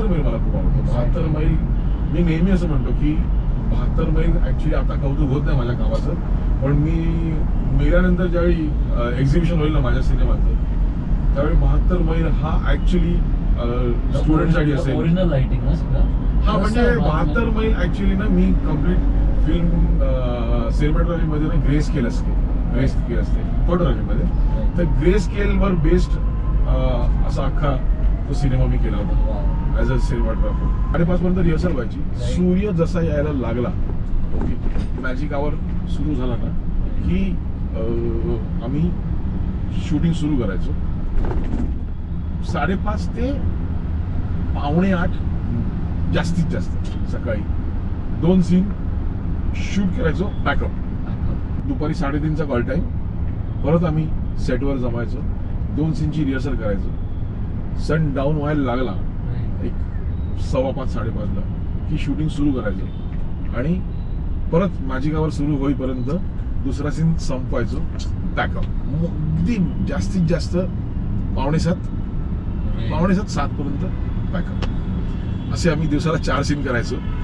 बहात्तर मैल मला खूप आवडतो. बहात्तर मैल मी नेहमी असं म्हणतो की बहात्तर मैल ऍक्च्युली आता कौतुक होत नाही माझ्या कामाचं पण मी मेल्यानंतर ज्यावेळी एक्झिबिशन होईल ना माझ्या सिनेमाचं त्यावेळी बहात्तर मैल हा ऍक्च्युली स्टुडंटसाठी असेल. ओरिजिनल लाइटिंग हा म्हणजे बहात्तर मैल ऍक्च्युली ना मी कंप्लीट फिल्म सिनेमॅटोग्राफी मध्ये ना ग्रे स्केल असते. ग्रे स्केल असते. फोटोग्राफी मध्ये. तर ग्रे स्केल वर बेस्ड असा अख्खा तो सिनेमा मी केला होता. ऍज अ सिनेमाटोग्राफर साडेपाच पर्यंत रिहर्सल व्हायची. सूर्य जसा यायला लागला ओके मॅजिक आवर सुरू झाला ना की आम्ही शूटिंग सुरू करायचो. साडेपाच ते पावणे आठ जास्तीत जास्त सकाळी. दोन सीन शूट करायचो बॅकअप दुपारी साडेतीनचा कॉल टाईम परत आम्ही सेटवर जमायचो. दोन सीनची रिहर्सल करायचो. सन डाऊन व्हायला लागला. एक सव्वा पाच साडेपाचला. की शूटिंग सुरू करायचं. आणि परत मॅजिकावर सुरू होईपर्यंत दुसरा सीन संपवायचो. पॅकअप अगदी जास्तीत जास्त पावणे सात पावणे सात सात पर्यंत पॅकअप असे आम्ही दिवसाला चार सीन करायचो.